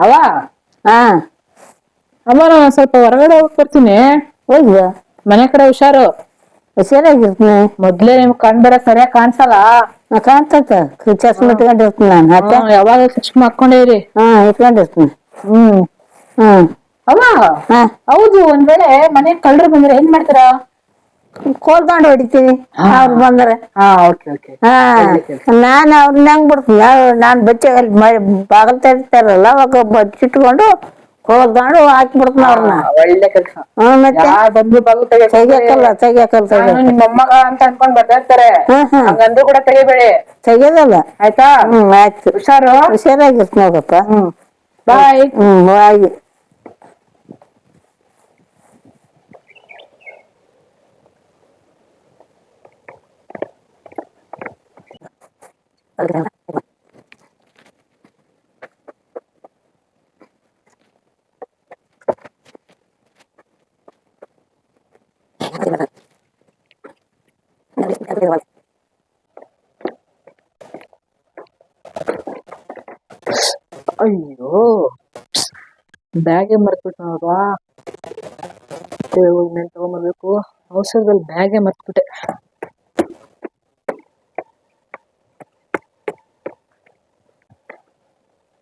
ಅವ? ಹಾ. ಅಮ್ಮ ನಾನ್ ಸ್ವಲ್ಪ ಹೊರಗಡೆ ಹೋಗಿ ಬರ್ತೀನಿ. ಹೋಗ್ಯ ಮನೆ ಕಡೆ ಹುಷಾರು. ಹುಷಾರಾಗಿರ್ತೀನಿ. ಮೊದ್ಲೇ ನಿಮ್ ಕಣ್ ಬೇರೆ ಸರಿಯಾಗಿ ಕಾಣಿಸಲ್ಲ? ನಾ ಕಾಣ್ತೈತೆ ಚಸ್ಮ ಇಟ್ಕೊಂಡಿರ್ತೀನಿ ನಾನು. ಮತ್ತೆ ಯಾವಾಗ ಚಸ್ಮ ಹಾಕೊಂಡೇ ಇರಿ. ಹಾ ಇಟ್ಕೊಂಡಿರ್ತೀನಿ. ಹ್ಮ್. ಹ್ಮ್ ಅವ? ಹಾ. ಹೌದು ಒಂದ್ ವೇಳೆ ಮನೆ ಕಳ್ಳರು ಬಂದ್ರೆ ಏನ್ ಮಾಡ್ತೀರಾ? ಕೋಲ್ಕೊಂಡು ಹೊಡಿತೀನಿ. ಅವ್ರು ಬಂದ್ರೆ. ಹಾ ಓಕೆ ಓಕೆ. ನಾನು ಅವ್ರನ್ನ ಹೆಂಗ್ ಬಿಡ್ತೀನಿ? ನಾನು ಬಚ್ಚಲ್ಲಿ ಬಾಗಲ್ ತೆರಿತಾರಲ್ಲ ಅವಾಗ ಬಚ್ಚಿಟ್ಕೊಂಡು ಕೋಲ್ಕೊಂಡು ಹಾಕ್ಬಿಡ್ತೀನಿ ಅವ್ರನ್ನ ಒಳ್ಳೆ ಕೆಲ್ಸ. ಮತ್ತೆ? ಬಂದ್ರು ಬಾಗಿಲು ತೆಗಿಯಕ್ ತೆಗಿಯಕ್ಕಲ್ಲ ತೆಗಿಯಕ್ಕಲ್ಲ ನಾನು ಮೊಮ್ಮಗ ಅಂತ ಅನ್ಕೊಂಡ್ ಬರ್ತಾ ಇರ್ತಾರೆ ಹ್ಮ್ ಹ್ಮ್ ಹಂಗಂದ್ರು ಕೂಡ ತೆಗಿಬೇಡಿ. ತೆಗಿಯೋದಲ್ಲ? ಆಯ್ತಾ? ಹ್ಮ್ ಆಯ್ತು. ಹುಷಾರು? ಹುಷಾರಾಗಿರ್ತೀನಿ ಹೋಗಪ್ಪ ಹ್ಮ್. ಬಾಯ್ ಹ್ಮ್ ಹಾಗೆ ಅಯ್ಯೋ ಬ್ಯಾಗೆ ಮರ್ತ್ಬಿಟ್ಟು ನೋಡ್ವಾ ಹೋಗಿ ಮೇಲ್ ತಗೊಂಬರ್ಬೇಕು ಅವಸರದಲ್ಲಿ ಬ್ಯಾಗೆ ಮರ್ತ್ಬಿಟ್ಟೆ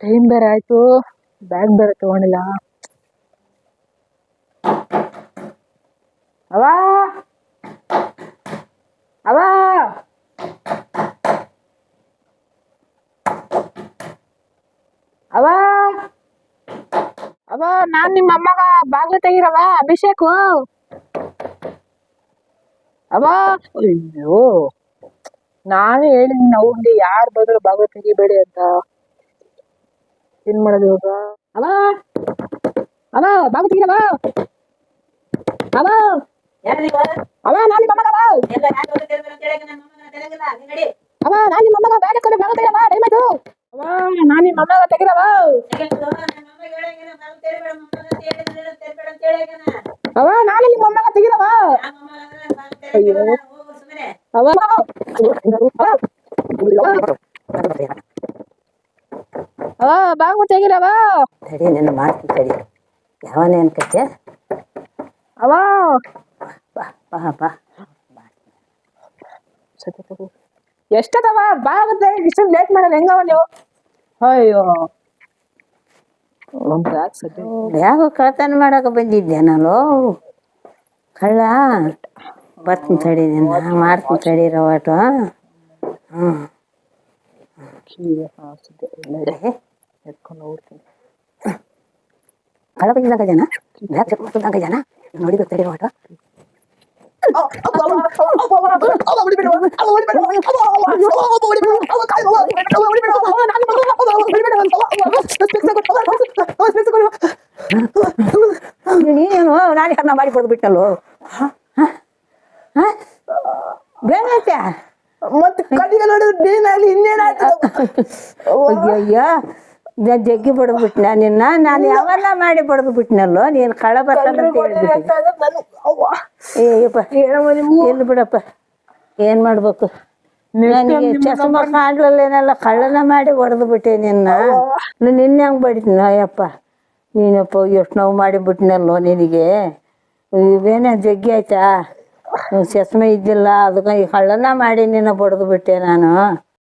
ಟೈಮ್ ಬೇರೆ ಆಯ್ತು. ಬ್ಯಾಗ್ ಬೇರೆ ತಗೊಂಡಿಲ್ಲ. ಅವಾ? ಅವ? ಅವ? ಅವ, ನಾನ್ ನಿಮ್ಮ ಅಮ್ಮಗ ಬಾಗ್ಲು ತೆಗಿರವ ಅಭಿಷೇಕು. ಅವ? ಅಯ್ಯೋ. ನಾನು ಹೇಳಿದ್ದೀನಿ ಅವ್ನಿಗೆ ಯಾರು ಬಂದ್ರು ಬಾಗ್ಲು ತೆಗಿಬೇಡಿ ಅಂತ. ಏನ್ ಮಾಡೋದು ಇವಾಗ? ಅವ ಅವ ಬಾಗ್ಲು ತೆಗಿರವ ಅವ ಅವ ನಾನು ನಿಮ್ಮ ಅಮ್ಮಗ ಅವ ನಾನ್ ನಿಮ್ಮ ಅಮ್ಮಗ ಬ್ಯಾಗ್ ಎತ್ಕೊಂಡು ಬಾಗ್ಲು ತೆಗಿರವ ಟೈಮ್ ಆಯ್ತು ಅವ ನಾನ್ ನಿಮ್ಮ ಅಮ್ಮಗ ತೆಗಿರವ ಅವ ನಾನೇ ನಿಮ್ಮ ಅಮ್ಮಗ ತೆಗಿರವ ಅವ ಅವ ಬಾಗ್ಲು ತೆಗಿರವ ತಡಿ ನಿನ್ನ ಮಾಡ್ತೀನಿ ತಡಿ ಯಾವನೇನು ಕಚ್ಚೆ ಅವ. ಬಾ ಬಾ ಬಾ. ಎಷ್ಟದವ? ಬಾಗುತ್ತೆ ಇಷ್ಟೊಂದು ಲೇಟ್ ಮಾಡೋದು ಹೆಂಗವ ನೀವು? ಅಯ್ಯೋ. ಬ್ಯಾಗ್ ಕಳ್ತನ ಮಾಡಕ್ಕೆ ಬಂದಿದ್ದೆ ನಾನು? ಕಳ್ಳ ಬರ್ತೀನಿ ತಡಿ ನಿನ್ನ ಮಾಡ್ತೀನಿ ತಡಿ ರವಾಟು ಹ್ಞೂ ಎತ್ಕೊಂಡು ಹೋಗ್ತೀನಿ ಕಳ್ಳ ಬಂದಿದ್ದಾಗ ಜನ ಬ್ಯಾಗ್ ಚೆಕ್ ಮಾಡ್ತಿದ್ದಾಗ ಜನ ನೋಡಿ ನೀನೇನು ನಾನು ಯಾರನ್ನ ಮಾಡಿ ಕೊಡ್ದು ಬಿಟ್ಟಲ್ಲೋ ಬೇರೆ ಮತ್ತೆ ಕಡಿಗೆ ನೋಡಿದ್ರೆ ನೀನಲ್ಲಿ ಇನ್ನೇನಾಯ್ತು ಅಯ್ಯಯ್ಯ ಅಯ್ಯೋ ನಾನು ಜಗ್ಗಿ ಬಡ್ದು ಬಿಟ್ನ ನಿನ್ನ ನಾನು ಯಾವೆಲ್ಲ ಮಾಡಿ ಬಡದು ಬಿಟ್ನಲ್ಲೋ ನೀನು ಕಳ ಬರ್ತಾನಪ್ಪ ಹೇಳ್ಬಿಟ್ಟು ಏಯಪ್ಪ ಎಲ್ಲಿ ಬಿಡಪ್ಪ. ಏನ್ ಮಾಡ್ಬೇಕು? ನನಗೆ ಚಸ್ಮ ಕಾಣ್ಲಲ್ಲೇನಲ್ಲ ಕಳ್ಳನ ಮಾಡಿ ಹೊಡೆದು ಬಿಟ್ಟೆ ನಿನ್ನ ನಿನ್ನ ಹೆಂಗ್ ಬಡಿತೀನ ಅಯ್ಯಪ್ಪ ನೀನಪ್ಪ ಎಷ್ಟು ನೋವು ಮಾಡಿ ಬಿಟ್ನಲ್ಲೋ ನಿನಗೆ. ಇವೇನೇ ಜಗ್ಗಿ ಆಯ್ತಾ? ಚಸ್ಮ ಇದ್ದಿಲ್ಲ ಅದಕ್ಕೆ ಈ ಕಳ್ಳನ ಮಾಡಿ ನಿನ್ನ ಬಡ್ದು ಬಿಟ್ಟೆ ನಾನು.